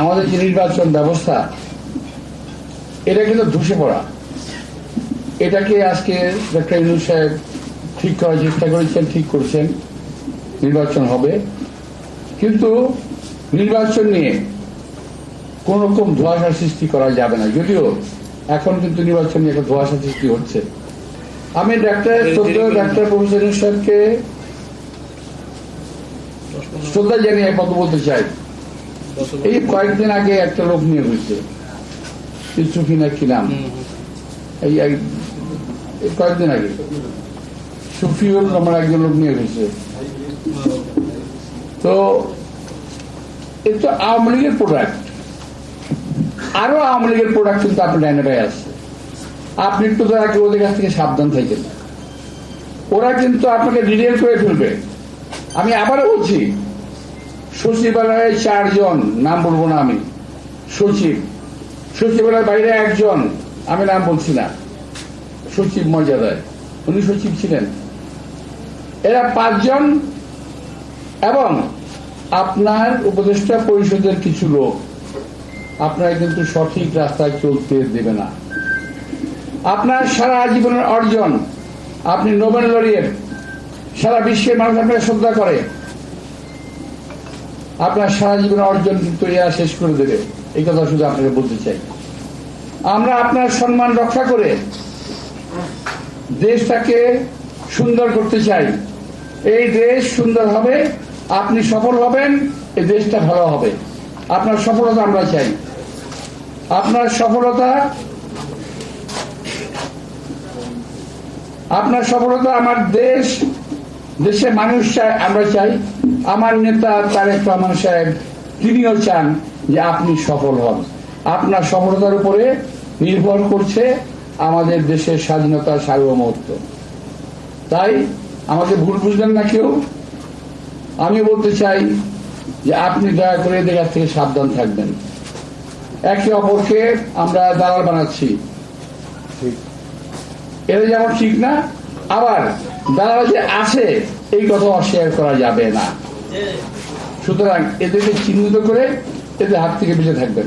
আমাদের যে নির্বাচন ব্যবস্থা এটা কিন্তু ধসে পড়া। এটাকে আজকে ডক্টর ইউনুস সাহেব ঠিক করার চেষ্টা করেছেন ঠিক করছেন নির্বাচন হবে। কিন্তু নির্বাচন নিয়ে কোন রকম ধোয়াশা সৃষ্টি করা যাবে না। যদিও এখন কিন্তু নির্বাচন নিয়ে একটা ধোয়াশা সৃষ্টি হচ্ছে। আমি ডাক্তার শ্রদ্ধেয় ডাক্তার প্রফেসর সাহেবকে শ্রদ্ধা জানিয়ে কথা বলতে চাই। এই কয়েকদিন আগে একটা লোক নিয়ে হয়েছে। ইসুফি না কি নাম? এই কয়েকদিন আগে। সুফিউল আমার একজন লোক নিয়ে হয়েছে। তো এই তো আওয়ামী লীগের প্রোডাক্ট আরও আওয়ামী লীগের প্রোডাক্ট কিন্তু আপনার ডাইনে ভাই আছে। আপনি একটু দয়া করে ওদের কাছ থেকে সাবধান থাকেন। ওরা কিন্তু আপনাকে ডিটেল করে ফেলবে। আমি আবারও বলছি সচিবালয়ে চারজন, নাম বলব না আমি। সচিব। সচিবালয়ের বাইরে একজন, আমি নাম বলছি না। সচিব মর্যাদায়। উনি সচিব ছিলেন। এরা পাঁচজন এবং আপনার উপদেষ্টা পরিষদের কিছু লোক। আপনারা কিন্তু সঠিক রাস্তায় চলতে দেবে না। আপনার সারা জীবনের অর্জন, আপনি নোবেল লরিয়েট। সারা বিশ্বের মানুষ আপনাকে শ্রদ্ধা করে। আপনার সারা জীবন অর্জন কিন্তু শেষ করে দেবে। এই কথা শুধু আপনাকে বলতে চাই। আমরা আপনার সম্মান রক্ষা করে দেশটাকে সুন্দর করতে চাই। এই দেশ সুন্দর হবে, আপনি সফল হবেন, এই দেশটা ভালো হবে। আপনার সফলতা আমরা চাই। আপনার সফলতা আপনার সফলতা আমার দেশ দেশের মানুষ চায় আমরা চাই। আমার নেতা তারেক রহমান সাহেব তিনিও চান যে আপনি সফল হন। আপনার সফলতার উপরে নির্ভর করছে আমাদের দেশের স্বাধীনতার সার্বভৌমত্ব। তাই আমাকে ভুল বুঝলেন না কেউ? আমি বলতে চাই যে আপনি দয়া করে এদের কাছ থেকে সাবধান থাকবেন। একে অপরকে আমরা দালাল বানাচ্ছি। এটা যেমন ঠিক না আবার যারা যে আছে, এই কথা অস্বীকার করা যাবে না। সুতরাং এদেরকে চিহ্নিত করে এদের হাত থেকে বেঁচে থাকবেন।